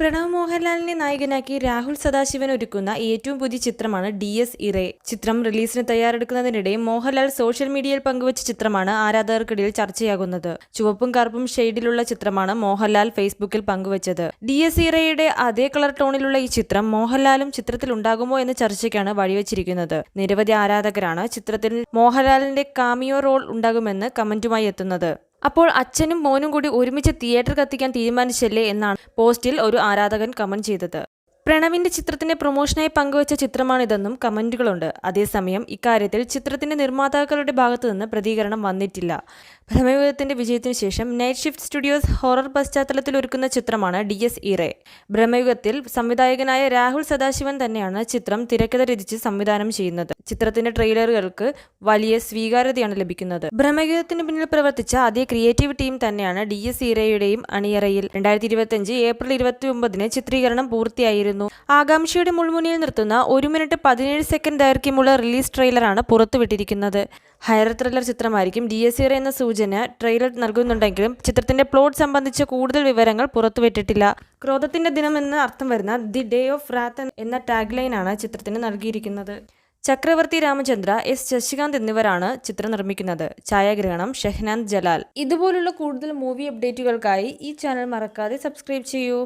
പ്രണവ് മോഹൻലാലിനെ നായകനാക്കി രാഹുൽ സദാശിവൻ ഒരുക്കുന്ന ഏറ്റവും പുതിയ ചിത്രമാണ് ഡി എസ് ഇറേ. ചിത്രം റിലീസിന് തയ്യാറെടുക്കുന്നതിനിടെ മോഹൻലാൽ സോഷ്യൽ മീഡിയയിൽ പങ്കുവച്ച ചിത്രമാണ് ആരാധകർക്കിടയിൽ ചർച്ചയാകുന്നത്. ചുവപ്പും കറുപ്പും ഷെയ്ഡിലുള്ള ചിത്രമാണ് മോഹൻലാൽ ഫേസ്ബുക്കിൽ പങ്കുവച്ചത്. ഡി എസ് ഇറയുടെ അതേ കളർ ടോണിലുള്ള ഈ ചിത്രം മോഹൻലാലും ചിത്രത്തിൽ ഉണ്ടാകുമോ എന്ന ചർച്ചയ്ക്കാണ് വഴിവെച്ചിരിക്കുന്നത്. നിരവധി ആരാധകരാണ് ചിത്രത്തിൽ മോഹൻലാലിന്റെ കാമിയോ റോൾ ഉണ്ടാകുമെന്ന് കമന്റുമായി എത്തുന്നത്. അപ്പോൾ അച്ഛനും മോനും കൂടി ഒരുമിച്ച് തിയേറ്റർ കത്തിക്കാൻ തീരുമാനിച്ചല്ലേ എന്നാണ് പോസ്റ്റിൽ ഒരു ആരാധകൻ കമന്റ് ചെയ്തത്. പ്രണവിന്റെ ചിത്രത്തിന്റെ പ്രൊമോഷനായി പങ്കുവച്ച ചിത്രമാണിതെന്നും കമന്റുകളുണ്ട്. അതേസമയം ഇക്കാര്യത്തിൽ ചിത്രത്തിന്റെ നിർമ്മാതാക്കളുടെ ഭാഗത്തുനിന്ന് പ്രതികരണം വന്നിട്ടില്ല. ഭ്രമയുഗത്തിന്റെ വിജയത്തിന് ശേഷം നൈറ്റ് ഷിഫ്റ്റ് സ്റ്റുഡിയോസ് ഹൊറർ പശ്ചാത്തലത്തിൽ ഒരുക്കുന്ന ചിത്രമാണ് ഡി എസ് ഇറേ. ഭ്രമയുഗത്തിൽ സംവിധായകനായ രാഹുൽ സദാശിവൻ തന്നെയാണ് ചിത്രം തിരക്കഥ രചിച്ച് സംവിധാനം ചെയ്യുന്നത്. ചിത്രത്തിന്റെ ട്രെയിലറുകൾക്ക് വലിയ സ്വീകാര്യതയാണ് ലഭിക്കുന്നത്. ബ്രഹ്മഗീതത്തിന് പിന്നിൽ പ്രവർത്തിച്ച ആദ്യ ക്രിയേറ്റീവ് ടീം തന്നെയാണ് ഡി എസ് ഇറയുടെയും അണിയറയിൽ. രണ്ടായിരത്തി ഇരുപത്തിയഞ്ച് ഏപ്രിൽ ഇരുപത്തി ഒമ്പതിന് ചിത്രീകരണം പൂർത്തിയായിരുന്നു. ആകാംക്ഷയുടെ മുൾമുനയിൽ നിർത്തുന്ന ഒരു മിനിറ്റ് പതിനേഴ് സെക്കൻഡ് ദൈർഘ്യമുള്ള റിലീസ് ട്രെയിലറാണ് പുറത്തുവിട്ടിരിക്കുന്നത്. ഹയർ ത്രില്ലർ ചിത്രമായിരിക്കും ഡി എസ് ഇറ എന്ന സൂചന ട്രെയിലർ നൽകുന്നുണ്ടെങ്കിലും ചിത്രത്തിന്റെ പ്ലോട്ട് സംബന്ധിച്ച കൂടുതൽ വിവരങ്ങൾ പുറത്തുവിട്ടിട്ടില്ല. ക്രോധത്തിന്റെ ദിനം എന്ന് അർത്ഥം വരുന്ന ദി ഡേ ഓഫ് റാത്ത് എന്ന ടാഗ് ലൈനാണ് ചിത്രത്തിന് നൽകിയിരിക്കുന്നത്. ചക്രവർത്തി രാമചന്ദ്ര എസ്. ശശികാന്ത് എന്നിവരാണ് ചിത്രം നിർമ്മിക്കുന്നത് ഛായാഗ്രഹണം ഷെഹ്നാന്ത് ജലാൽ. ഇതുപോലുള്ള കൂടുതൽ മൂവി അപ്ഡേറ്റുകൾക്കായി ഈ ചാനൽ മറക്കാതെ സബ്സ്ക്രൈബ് ചെയ്യൂ.